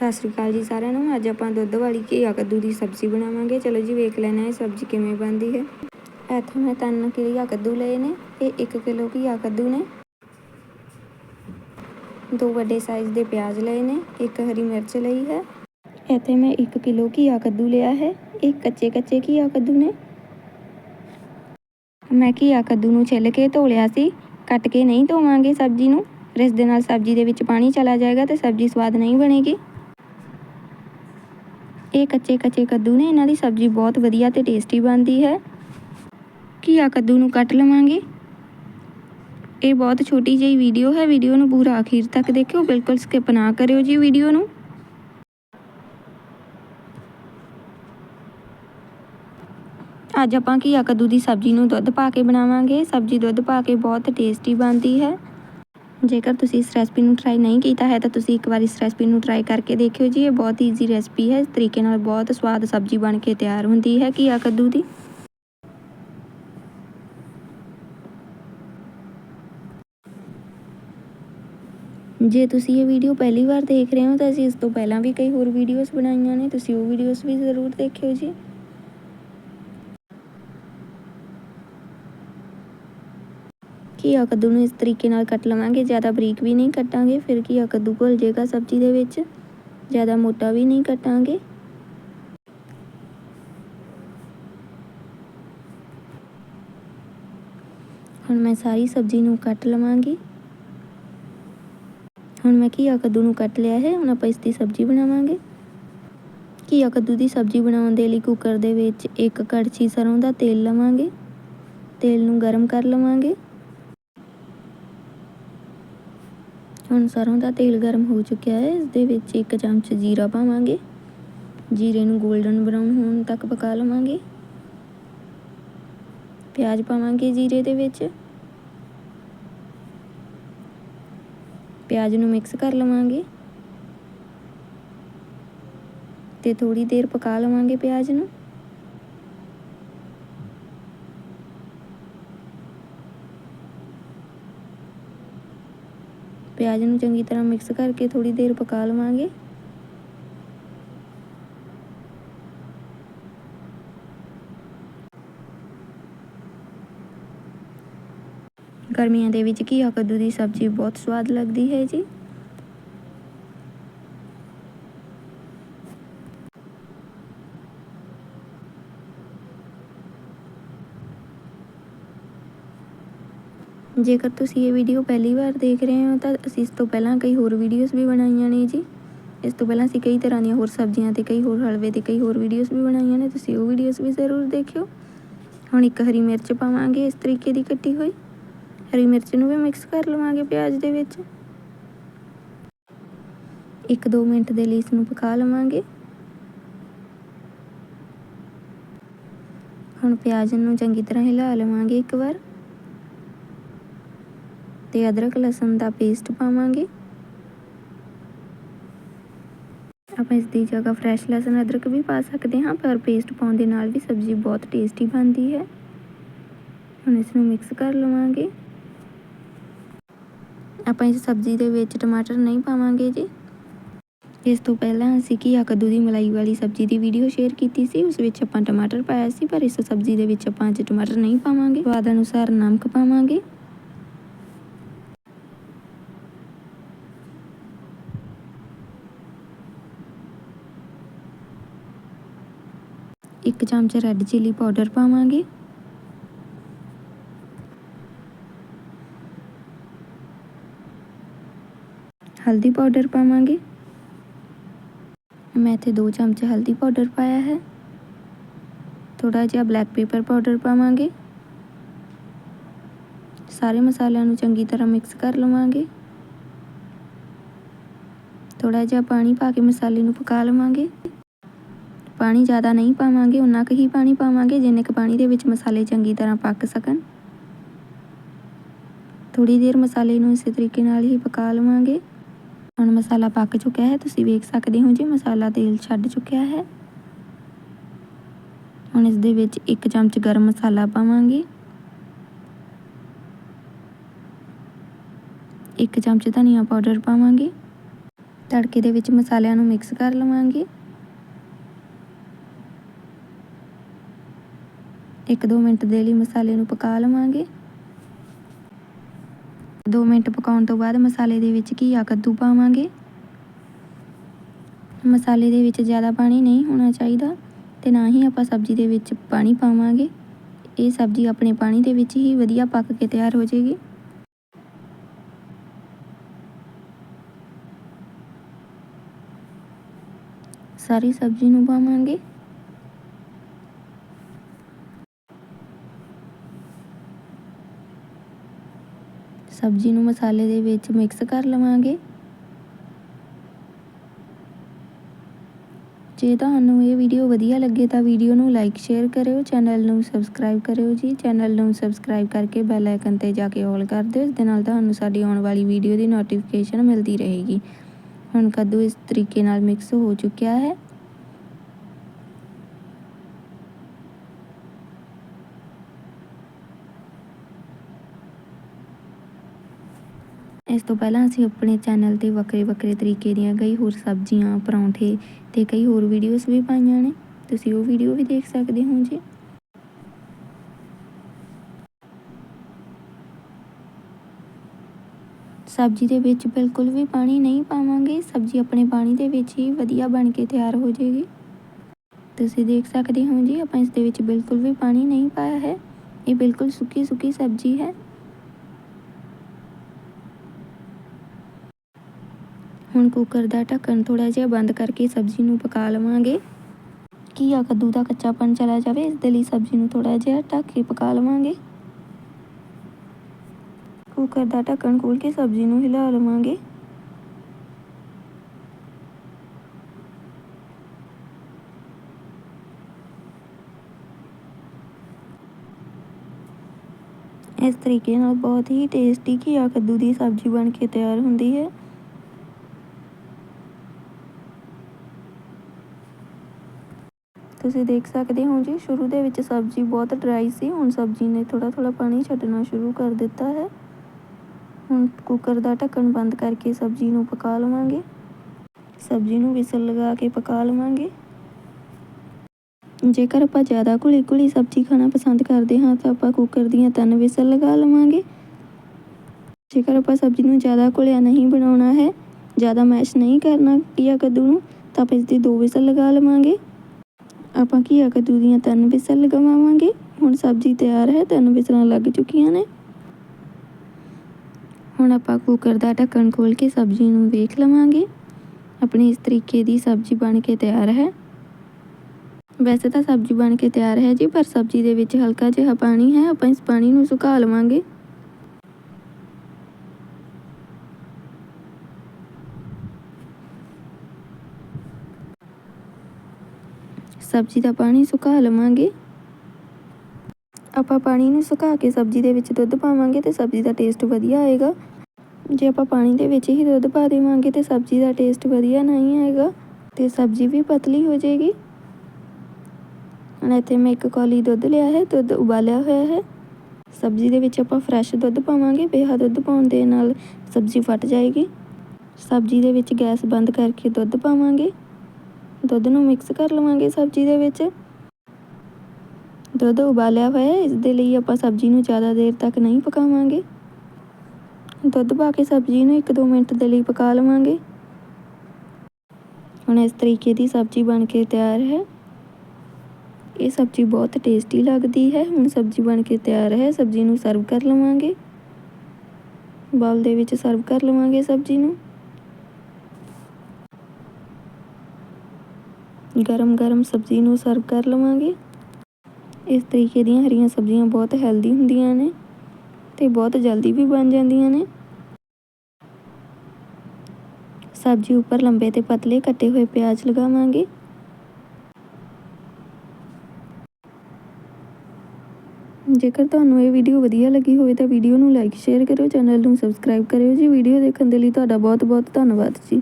ਸਤਿ ਸ਼੍ਰੀ ਅਕਾਲ ਜੀ ਸਾਰਿਆਂ ਨੂੰ। ਅੱਜ ਆਪਾਂ ਦੁੱਧ ਵਾਲੀ ਘੀਆ ਕੱਦੂ ਦੀ ਸਬਜ਼ੀ ਬਣਾਵਾਂਗੇ। ਚਲੋ ਜੀ ਵੇਖ ਲੈਣਾ ਇਹ ਸਬਜ਼ੀ ਕਿਵੇਂ ਬਣਦੀ ਹੈ। ਇੱਥੇ ਮੈਂ ਤਿੰਨ ਘੀਆ ਕੱਦੂ ਲਏ ਨੇ ਤੇ 1 ਕਿਲੋ ਘੀਆ ਕੱਦੂ ਨੇ। ਦੋ ਵੱਡੇ ਸਾਈਜ਼ ਦੇ ਪਿਆਜ਼ ਲਏ ਨੇ, ਇੱਕ ਹਰੀ ਮਿਰਚ ਲਈ ਹੈ। ਇੱਥੇ ਮੈਂ 1 ਕਿਲੋ ਘੀਆ ਕੱਦੂ ਲਿਆ ਹੈ। ਇਹ ਕੱਚੇ ਕੱਚੇ ਘੀਆ ਕੱਦੂ ਨੇ। ਮੈਂ ਘੀਆ ਕੱਦੂ ਨੂੰ ਛਿੱਲ ਕੇ ਧੋ ਲਿਆ ਸੀ। ਕੱਟ ਕੇ ਨਹੀਂ ਧੋਵਾਂਗੇ ਸਬਜ਼ੀ ਨੂੰ। ਇਸ ਦੇ ਨਾਲ ਸਬਜ਼ੀ ਦੇ ਵਿੱਚ ਪਾਣੀ ਚਲਾ ਜਾਏਗਾ ਤੇ ਸਬਜ਼ੀ ਸਵਾਦ ਨਹੀਂ ਬਣੇਗੀ। ਇਹ ਕੱਚੇ ਕੱਚੇ ਕੱਦੂ ਨੇ, ਇਹਨਾਂ ਦੀ ਸਬਜ਼ੀ ਬਹੁਤ ਵਧੀਆ ਤੇ ਟੇਸਟੀ ਬਣਦੀ ਹੈ। ਘੀਆ ਕੱਦੂ ਨੂੰ ਕੱਟ ਲਵਾਂਗੇ? ਇਹ ਬਹੁਤ ਛੋਟੀ ਜਿਹੀ ਵੀਡੀਓ ਹੈ ਵੀਡੀਓ ਨੂੰ ਪੂਰਾ ਆਖਿਰ ਤੱਕ ਦੇਖਿਓ, ਬਿਲਕੁਲ ਸਕਿਪ ਨਾ ਕਰਿਓ ਜੀ ਵੀਡੀਓ ਨੂੰ। ਅੱਜ ਆਪਾਂ ਘੀਆ ਕੱਦੂ ਦੀ ਸਬਜ਼ੀ ਨੂੰ ਦੁੱਧ ਪਾ ਕੇ ਬਣਾਵਾਂਗੇ। ਸਬਜ਼ੀ ਦੁੱਧ ਪਾ ਕੇ ਬਹੁਤ ਟੇਸਟੀ ਬਣਦੀ ਹੈ। ਜੇਕਰ ਤੁਸੀਂ ਇਸ ਰੈਸਪੀ ਨੂੰ ਟਰਾਈ ਨਹੀਂ ਕੀਤਾ ਹੈ, ਤਾਂ ਤੁਸੀਂ ਇੱਕ ਵਾਰ ਇਸ ਰੈਸਪੀ ਨੂੰ ਟਰਾਈ ਕਰਕੇ ਦੇਖਿਓ ਜੀ, ਇਹ ਬਹੁਤ ਈਜ਼ੀ ਰੈਸਪੀ ਹੈ। ਇਸ ਤਰੀਕੇ ਨਾਲ ਬਹੁਤ ਸਵਾਦ ਸਬਜ਼ੀ ਬਣ ਕੇ ਤਿਆਰ ਹੁੰਦੀ ਹੈ। ਘੀਆ ਕੱਦੂ ਦੀ? ਜੇ ਤੁਸੀਂ ਇਹ ਵੀਡੀਓ ਪਹਿਲੀ ਵਾਰ ਦੇਖ ਰਹੇ ਹੋ, ਤਾਂ ਅਸੀਂ ਇਸ ਤੋਂ ਪਹਿਲਾਂ ਵੀ ਕਈ ਹੋਰ ਵੀਡੀਓਜ਼ ਬਣਾਈਆਂ ਨੇ, ਤੁਸੀਂ ਉਹ ਵੀਡੀਓਜ਼ ਵੀ ਜ਼ਰੂਰ ਦੇਖਿਓ ਜੀ। ਘੀਆ ਕੱਦੂ ਨੂੰ ਇਸ ਤਰੀਕੇ ਨਾਲ ਕੱਟ ਲਵਾਂਗੇ, ਜ਼ਿਆਦਾ ਬਰੀਕ ਵੀ ਨਹੀਂ ਕੱਟਾਂਗੇ, ਫਿਰ ਘੀਆ ਕੱਦੂ ਘੁਲ ਜਾਏਗਾ ਸਬਜ਼ੀ ਦੇ ਵਿੱਚ, ਜ਼ਿਆਦਾ ਮੋਟਾ ਵੀ ਨਹੀਂ ਕੱਟਾਂਗੇ। ਹੁਣ ਮੈਂ ਸਾਰੀ ਸਬਜ਼ੀ ਨੂੰ ਕੱਟ ਲਵਾਂਗੀ। ਹੁਣ ਮੈਂ ਘੀਆ ਕੱਦੂ ਨੂੰ ਕੱਟ ਲਿਆ ਹੈ, ਹੁਣ ਆਪਾਂ ਇਸ ਦੀ ਸਬਜ਼ੀ ਬਣਾਵਾਂਗੇ। ਘੀਆ ਕੱਦੂ ਦੀ ਸਬਜ਼ੀ ਬਣਾਉਣ ਦੇ ਲਈ ਕੁੱਕਰ ਦੇ ਵਿੱਚ ਇੱਕ ਕੜਛੀ ਸਰੋਂ ਦਾ ਤੇਲ ਲਵਾਂਗੇ, ਤੇਲ ਨੂੰ ਗਰਮ ਕਰ ਲਵਾਂਗੇ। ਹੁਣ ਸਰੋਂ ਦਾ ਤੇਲ ਗਰਮ ਹੋ ਚੁੱਕਿਆ ਹੈ। ਇਸ ਦੇ ਵਿੱਚ ਇੱਕ ਚਮਚ ਜੀਰਾ ਪਾਵਾਂਗੇ। ਜੀਰੇ ਨੂੰ 골ਡਨ ਬਰਾਊਨ ਹੋਣ ਤੱਕ ਪਕਾ ਲਵਾਂਗੇ। ਪਿਆਜ਼ ਪਾਵਾਂਗੇ ਜੀਰੇ ਦੇ ਵਿੱਚ। ਪਿਆਜ਼ ਨੂੰ ਮਿਕਸ ਕਰ ਲਵਾਂਗੇ। ਤੇ ਥੋੜੀ ਦੇਰ ਪਕਾ ਲਵਾਂਗੇ ਪਿਆਜ਼ ਨੂੰ। ਪਿਆਜ਼ ਨੂੰ ਚੰਗੀ ਤਰ੍ਹਾਂ ਮਿਕਸ ਕਰਕੇ ਥੋੜੀ ਦੇਰ ਪਕਾ ਲਵਾਂਗੇ। ਗਰਮੀਆਂ ਦੇ ਵਿੱਚ ਘੀਆ ਕੱਦੂ ਦੀ ਸਬਜ਼ੀ ਬਹੁਤ ਸਵਾਦ ਲੱਗਦੀ ਹੈ ਜੀ। ਜੇਕਰ ਤੁਸੀਂ ਇਹ ਵੀਡੀਓ ਪਹਿਲੀ ਵਾਰ ਦੇਖ ਰਹੇ ਹੋ, ਤਾਂ ਅਸੀਂ ਇਸ ਤੋਂ ਪਹਿਲਾਂ ਕਈ ਹੋਰ ਵੀਡੀਓਜ਼ ਵੀ ਬਣਾਈਆਂ ਨੇ ਜੀ। ਇਸ ਤੋਂ ਪਹਿਲਾਂ ਅਸੀਂ ਕਈ ਤਰ੍ਹਾਂ ਦੀਆਂ ਹੋਰ ਸਬਜ਼ੀਆਂ ਤੇ ਕਈ ਹੋਰ ਹਲਵੇ ਤੇ ਕਈ ਹੋਰ ਵੀਡੀਓਜ਼ ਵੀ ਬਣਾਈਆਂ ਨੇ, ਤੁਸੀਂ ਉਹ ਵੀਡੀਓਜ਼ ਵੀ ਜ਼ਰੂਰ ਦੇਖਿਓ। ਹੁਣ ਇੱਕ ਹਰੀ ਮਿਰਚ ਪਾਵਾਂਗੇ ਇਸ ਤਰੀਕੇ ਦੀ ਕੱਟੀ ਹੋਈ। ਹਰੀ ਮਿਰਚ ਨੂੰ ਵੀ ਮਿਕਸ ਕਰ ਲਵਾਂਗੇ ਪਿਆਜ਼ ਦੇ ਵਿੱਚ। 1-2 ਮਿੰਟ ਦੇ ਲਈ ਇਸ ਨੂੰ ਪਕਾ ਲਵਾਂਗੇ। ਹੁਣ ਪਿਆਜ਼ ਨੂੰ ਚੰਗੀ ਤਰ੍ਹਾਂ ਹਿਲਾ ਲਵਾਂਗੇ ਇੱਕ ਵਾਰ। ਤੇ ਅਦਰਕ, ਲਸਣ ਦਾ ਪੇਸਟ ਪਾਵਾਂਗੇ। ਆਪਾਂ ਇਸ ਦੀ ਜਗ੍ਹਾ ਫਰੈਸ਼ ਲਸਣ, ਅਦਰਕ ਵੀ ਪਾ ਸਕਦੇ ਹਾਂ, ਪਰ ਪੇਸਟ ਪਾਉਣ ਦੇ ਨਾਲ ਵੀ ਸਬਜ਼ੀ ਬਹੁਤ ਟੇਸਟੀ ਬਣਦੀ ਹੈ। ਹੁਣ ਇਸ ਨੂੰ ਮਿਕਸ ਕਰ ਲਵਾਂਗੇ। ਆਪਾਂ ਇਸ ਸਬਜ਼ੀ ਦੇ ਵਿੱਚ ਟਮਾਟਰ ਨਹੀਂ ਪਾਵਾਂਗੇ ਜੀ। ਇਸ ਤੋਂ ਪਹਿਲਾਂ ਅਸੀਂ ਘੀਆ ਕੱਦੂ ਦੀ ਮਲਾਈ ਵਾਲੀ ਸਬਜ਼ੀ ਦੀ ਵੀਡੀਓ ਸ਼ੇਅਰ ਕੀਤੀ ਸੀ, ਉਸ ਵਿੱਚ ਆਪਾਂ ਟਮਾਟਰ ਪਾਇਆ ਸੀ, ਪਰ ਇਸ ਸਬਜ਼ੀ ਦੇ ਵਿੱਚ ਆਪਾਂ ਅੱਜ ਟਮਾਟਰ ਨਹੀਂ ਪਾਵਾਂਗੇ। ਸਵਾਦ ਅਨੁਸਾਰ ਨਮਕ ਪਾਵਾਂਗੇ। ਇੱਕ ਚਮਚ ਰੈੱਡ ਚਿੱਲੀ ਪਾਊਡਰ ਪਾਵਾਂਗੇ। ਹਲਦੀ ਪਾਊਡਰ ਪਾਵਾਂਗੇ। ਮੈਂ ਇੱਥੇ 2 ਚਮਚ ਹਲਦੀ ਪਾਊਡਰ ਪਾਇਆ ਹੈ। ਥੋੜਾ ਜਿਹਾ ਬਲੈਕ ਪੇਪਰ ਪਾਊਡਰ ਪਾਵਾਂਗੇ। ਸਾਰੇ ਮਸਾਲਿਆਂ ਨੂੰ ਚੰਗੀ ਤਰ੍ਹਾਂ ਮਿਕਸ ਕਰ ਲਵਾਂਗੇ। ਥੋੜਾ ਜਿਹਾ ਪਾਣੀ ਪਾ ਕੇ ਮਸਾਲੇ ਨੂੰ ਪਕਾ ਲਵਾਂਗੇ। ਪਾਣੀ ਜ਼ਿਆਦਾ ਨਹੀਂ ਪਾਵਾਂਗੇ ਉਨਾ ਕੁ ਹੀ ਪਾਣੀ ਪਾਵਾਂਗੇ, ਜਿੰਨੇ ਕੁ ਪਾਣੀ ਦੇ ਵਿੱਚ ਮਸਾਲੇ ਚੰਗੀ ਤਰ੍ਹਾਂ ਪੱਕ ਸਕਣ। ਥੋੜੀ ਦੇਰ ਮਸਾਲੇ ਨੂੰ ਇਸੇ ਤਰੀਕੇ ਨਾਲ ਹੀ ਪਕਾ ਲਵਾਂਗੇ। ਹੁਣ ਮਸਾਲਾ ਪੱਕ ਚੁੱਕਿਆ ਹੈ, ਤੁਸੀਂ ਵੇਖ ਸਕਦੇ ਹੋ ਜੀ, ਮਸਾਲਾ ਤੇਲ ਛੱਡ ਚੁੱਕਿਆ ਹੈ। ਹੁਣ ਇਸ ਦੇ ਵਿੱਚ ਇੱਕ ਚਮਚ ਗਰਮ ਮਸਾਲਾ ਪਾਵਾਂਗੇ। ਇੱਕ ਚਮਚ ਧਨੀਆ ਪਾਊਡਰ ਪਾਵਾਂਗੇ। ਤੜਕੇ ਦੇ ਵਿੱਚ ਮਸਾਲਿਆਂ ਨੂੰ ਮਿਕਸ ਕਰ ਲਵਾਂਗੇ। ਇੱਕ ਦੋ ਮਿੰਟ ਦੇ ਲਈ ਮਸਾਲੇ ਨੂੰ ਪਕਾ ਲਵਾਂਗੇ। 2 ਮਿੰਟ ਪਕਾਉਣ ਤੋਂ ਬਾਅਦ ਮਸਾਲੇ ਦੇ ਵਿੱਚ ਘੀਆ ਕੱਦੂ ਪਾਵਾਂਗੇ। ਮਸਾਲੇ ਦੇ ਵਿੱਚ ਜ਼ਿਆਦਾ ਪਾਣੀ ਨਹੀਂ ਹੋਣਾ ਚਾਹੀਦਾ ਤੇ ਨਾ ਹੀ ਆਪਾਂ ਸਬਜ਼ੀ ਦੇ ਵਿੱਚ ਪਾਣੀ ਪਾਵਾਂਗੇ। ਇਹ ਸਬਜ਼ੀ ਆਪਣੇ ਪਾਣੀ ਦੇ ਵਿੱਚ ਹੀ ਵਧੀਆ ਪੱਕ ਕੇ ਤਿਆਰ ਹੋ ਜਾਏਗੀ। ਸਾਰੀ ਸਬਜ਼ੀ ਨੂੰ ਪਾਵਾਂਗੇ। ਸਬਜ਼ੀ ਨੂੰ ਮਸਾਲੇ ਦੇ ਵਿੱਚ ਮਿਕਸ ਕਰ ਲਵਾਂਗੇ। ਜੇ ਤੁਹਾਨੂੰ ਇਹ ਵੀਡੀਓ ਵਧੀਆ ਲੱਗੇ ਤਾਂ ਵੀਡੀਓ ਨੂੰ ਲਾਈਕ ਸ਼ੇਅਰ ਕਰਿਓ ਚੈਨਲ ਨੂੰ ਸਬਸਕ੍ਰਾਈਬ ਕਰਿਓ ਜੀ। ਚੈਨਲ ਨੂੰ ਸਬਸਕ੍ਰਾਈਬ ਕਰਕੇ ਬੈਲ ਆਈਕਨ ਤੇ ਜਾ ਕੇ ਆਲ ਕਰ ਦਿਓ, ਇਸ ਦੇ ਨਾਲ ਤੁਹਾਨੂੰ ਸਾਡੀ ਆਉਣ ਵਾਲੀ ਵੀਡੀਓ ਦੀ ਨੋਟੀਫਿਕੇਸ਼ਨ ਮਿਲਦੀ ਰਹੇਗੀ। ਹੁਣ ਕੱਦੂ ਇਸ ਤਰੀਕੇ ਨਾਲ ਮਿਕਸ ਹੋ ਚੁੱਕਿਆ ਹੈ। ਇਸ ਤੋਂ ਪਹਿਲਾਂ ਅਸੀਂ ਆਪਣੇ ਚੈਨਲ ਤੇ ਵੱਖਰੇ ਵੱਖਰੇ ਤਰੀਕੇ ਦੀਆਂ ਕਈ ਹੋਰ ਸਬਜ਼ੀਆਂ, ਪਰੌਂਠੇ ਤੇ ਕਈ ਹੋਰ ਵੀਡੀਓਜ਼ ਵੀ ਪਾਈਆਂ ਨੇ। ਤੁਸੀਂ ਉਹ ਵੀਡੀਓ ਵੀ ਦੇਖ ਸਕਦੇ ਹੋ ਜੀ। ਸਬਜ਼ੀ ਦੇ ਵਿੱਚ ਬਿਲਕੁਲ ਵੀ ਪਾਣੀ ਨਹੀਂ ਪਾਵਾਂਗੇ। ਸਬਜ਼ੀ ਆਪਣੇ ਪਾਣੀ ਦੇ ਵਿੱਚ ਹੀ ਵਧੀਆ ਬਣ ਕੇ ਤਿਆਰ ਹੋ ਜਾਏਗੀ। ਤੁਸੀਂ ਦੇਖ ਸਕਦੇ ਹੋ ਜੀ, ਆਪਾਂ ਇਸ ਦੇ ਵਿੱਚ ਬਿਲਕੁਲ ਵੀ ਪਾਣੀ ਨਹੀਂ ਪਾਇਆ ਹੈ। ਇਹ ਬਿਲਕੁਲ ਸੁੱਕੀ ਸੁੱਕੀ ਸਬਜ਼ੀ ਹੈ। ਹੁਣ ਕੁੱਕਰ ਦਾ ਢੱਕਣ ਥੋੜਾ ਜਿਹਾ ਬੰਦ ਕਰਕੇ ਸਬਜ਼ੀ ਨੂੰ ਪਕਾ ਲਵਾਂਗੇ। ਘੀਆ ਕੱਦੂ ਦਾ ਕੱਚਾਪਨ ਚਲਾ ਜਾਵੇ, ਇਸ ਦੇ ਲਈ ਸਬਜ਼ੀ ਨੂੰ ਥੋੜਾ ਜਿਹਾ ਢੱਕ ਕੇ ਪਕਾ ਲਵਾਂਗੇ। ਕੁੱਕਰ ਦਾ ਢੱਕਣ ਖੋਲ ਕੇ ਸਬਜ਼ੀ ਨੂੰ ਹਿਲਾ ਲਵਾਂਗੇ। ਇਸ ਤਰੀਕੇ ਨਾਲ ਬਹੁਤ ਹੀ ਟੇਸਟੀ ਘੀਆ ਕੱਦੂ ਦੀ ਸਬਜ਼ੀ ਬਣ ਕੇ ਤਿਆਰ ਹੁੰਦੀ ਹੈ। ਤੁਸੀਂ ਦੇਖ ਸਕਦੇ ਹੋ ਜੀ, ਸ਼ੁਰੂ ਦੇ ਵਿੱਚ ਸਬਜ਼ੀ ਬਹੁਤ ਡਰਾਈ ਸੀ, ਹੁਣ ਸਬਜ਼ੀ ਨੇ ਥੋੜਾ ਥੋੜਾ ਪਾਣੀ ਛੱਡਣਾ ਸ਼ੁਰੂ ਕਰ ਦਿੱਤਾ ਹੈ। ਹੁਣ ਕੁੱਕਰ ਦਾ ਢੱਕਣ ਬੰਦ ਕਰਕੇ ਸਬਜ਼ੀ ਨੂੰ ਪਕਾ ਲਵਾਂਗੇ। ਸਬਜ਼ੀ ਨੂੰ ਵਿਸਲ ਲਗਾ ਕੇ ਪਕਾ ਲਵਾਂਗੇ। ਜੇਕਰ ਆਪਾਂ ਜ਼ਿਆਦਾ ਘੁਲੀ ਘੁਲੀ ਸਬਜ਼ੀ ਖਾਣਾ ਪਸੰਦ ਕਰਦੇ ਹਾਂ, ਤਾਂ ਆਪਾਂ ਕੁੱਕਰ ਦੀਆਂ ਤਿੰਨ ਵਿਸਲ ਲਗਾ ਲਵਾਂਗੇ। ਜੇਕਰ ਆਪਾਂ ਸਬਜ਼ੀ ਨੂੰ ਜ਼ਿਆਦਾ ਘੁਲਿਆ ਨਹੀਂ ਬਣਾਉਣਾ ਹੈ, ਜ਼ਿਆਦਾ ਮੈਸ਼ ਨਹੀਂ ਕਰਨਾ ਘੀਆ ਕੱਦੂ ਨੂੰ, ਤਾਂ ਆਪਾਂ ਇਸ ਦੀ ਦੋ ਵਿਸਲ ਲਗਾ ਲਵਾਂਗੇ। ਆਪਾਂ ਘੀਆ ਕੱਦੂ ਦੀਆਂ ਤਿੰਨ ਵਿਸਲ ਲਗਵਾਵਾਂਗੇ? ਹੁਣ ਸਬਜ਼ੀ ਤਿਆਰ ਹੈ, ਤਿੰਨ ਵਿਸਲਾਂ ਲੱਗ ਚੁੱਕੀਆਂ ਨੇ। ਹੁਣ ਆਪਾਂ ਕੁੱਕਰ ਦਾ ਢੱਕਣ ਖੋਲ ਕੇ ਸਬਜ਼ੀ ਨੂੰ ਵੇਖ ਲਵਾਂਗੇ। ਆਪਣੀ ਇਸ ਤਰੀਕੇ ਦੀ ਸਬਜ਼ੀ ਬਣ ਕੇ ਤਿਆਰ ਹੈ। ਵੈਸੇ ਤਾਂ ਸਬਜ਼ੀ ਬਣ ਕੇ ਤਿਆਰ ਹੈ ਜੀ, ਪਰ ਸਬਜ਼ੀ ਦੇ ਵਿੱਚ ਹਲਕਾ ਜਿਹਾ ਪਾਣੀ ਹੈ, ਆਪਾਂ ਇਸ ਪਾਣੀ ਨੂੰ ਸੁਕਾ ਲਵਾਂਗੇ। ਸਬਜ਼ੀ ਦਾ ਪਾਣੀ ਸੁਕਾ ਲਵਾਂਗੇ। ਆਪਾਂ ਪਾਣੀ ਨੂੰ ਸੁਕਾ ਕੇ ਸਬਜ਼ੀ ਦੇ ਵਿੱਚ ਦੁੱਧ ਪਾਵਾਂਗੇ ਤੇ ਸਬਜ਼ੀ ਦਾ ਟੇਸਟ ਵਧੀਆ ਆਏਗਾ। ਜੇ ਆਪਾਂ ਪਾਣੀ ਦੇ ਵਿੱਚ ਹੀ ਦੁੱਧ ਪਾ ਦੇਵਾਂਗੇ ਤੇ ਸਬਜ਼ੀ ਦਾ ਟੇਸਟ ਵਧੀਆ ਨਹੀਂ ਆਏਗਾ ਤੇ ਸਬਜ਼ੀ ਵੀ ਪਤਲੀ ਹੋ ਜਾਏਗੀ। ਹੁਣ ਇੱਥੇ ਮੈਂ ਇੱਕ ਕੌਲੀ ਦੁੱਧ ਲਿਆ ਹੈ, ਦੁੱਧ ਉਬਾਲਿਆ ਹੋਇਆ ਹੈ। ਸਬਜ਼ੀ ਦੇ ਵਿੱਚ ਆਪਾਂ ਫਰੈਸ਼ ਦੁੱਧ ਪਾਵਾਂਗੇ, ਬੇਹਾ ਦੁੱਧ ਪਾਉਣ ਦੇ ਨਾਲ ਸਬਜ਼ੀ ਫਟ ਜਾਏਗੀ। ਸਬਜ਼ੀ ਦੇ ਵਿੱਚ ਗੈਸ ਬੰਦ ਕਰਕੇ ਦੁੱਧ ਪਾਵਾਂਗੇ। ਦੁੱਧ ਨੂੰ ਮਿਕਸ ਕਰ ਲਵਾਂਗੇ ਸਬਜ਼ੀ ਦੇ ਵਿੱਚ। ਦੁੱਧ ਉਬਾਲਿਆ ਹੋਇਆ ਹੈ ਇਸ ਦੇ ਲਈ ਆਪਾਂ ਸਬਜ਼ੀ ਨੂੰ ਜ਼ਿਆਦਾ ਦੇਰ ਤੱਕ ਨਹੀਂ ਪਕਾਵਾਂਗੇ। ਦੁੱਧ ਪਾ ਕੇ ਸਬਜ਼ੀ ਨੂੰ 1-2 ਮਿੰਟ ਦੇ ਲਈ ਪਕਾ ਲਵਾਂਗੇ। ਹੁਣ ਇਸ ਤਰੀਕੇ ਦੀ ਸਬਜ਼ੀ ਬਣ ਕੇ ਤਿਆਰ ਹੈ। ਇਹ ਸਬਜ਼ੀ ਬਹੁਤ ਟੇਸਟੀ ਲੱਗਦੀ ਹੈ। ਹੁਣ ਸਬਜ਼ੀ ਬਣ ਕੇ ਤਿਆਰ ਹੈ, ਸਬਜ਼ੀ ਨੂੰ ਸਰਵ ਕਰ ਲਵਾਂਗੇ। ਬਾਉਲ ਦੇ ਵਿੱਚ ਸਰਵ ਕਰ ਲਵਾਂਗੇ ਸਬਜ਼ੀ ਨੂੰ। ਗਰਮ ਗਰਮ ਸਬਜ਼ੀ ਨੂੰ ਸਰਵ ਕਰ ਲਵਾਂਗੇ। ਇਸ ਤਰੀਕੇ ਦੀਆਂ ਹਰੀਆਂ ਸਬਜ਼ੀਆਂ ਬਹੁਤ ਹੈਲਦੀ ਹੁੰਦੀਆਂ ਨੇ ਤੇ ਬਹੁਤ ਜਲਦੀ ਵੀ ਬਣ ਜਾਂਦੀਆਂ ਨੇ। ਸਬਜ਼ੀ ਉੱਪਰ ਲੰਬੇ ਤੇ ਪਤਲੇ ਕੱਟੇ ਹੋਏ ਪਿਆਜ਼ ਲਗਾਵਾਂਗੇ। ਜੇਕਰ ਤੁਹਾਨੂੰ ਇਹ ਵੀਡੀਓ ਵਧੀਆ ਲੱਗੀ ਹੋਵੇ ਤਾਂ ਵੀਡੀਓ ਨੂੰ ਲਾਈਕ ਸ਼ੇਅਰ ਕਰਿਓ, ਚੈਨਲ ਨੂੰ ਸਬਸਕ੍ਰਾਈਬ ਕਰਿਓ ਜੀ। ਵੀਡੀਓ ਦੇਖਣ ਦੇ ਲਈ ਤੁਹਾਡਾ ਬਹੁਤ ਬਹੁਤ ਧੰਨਵਾਦ ਜੀ।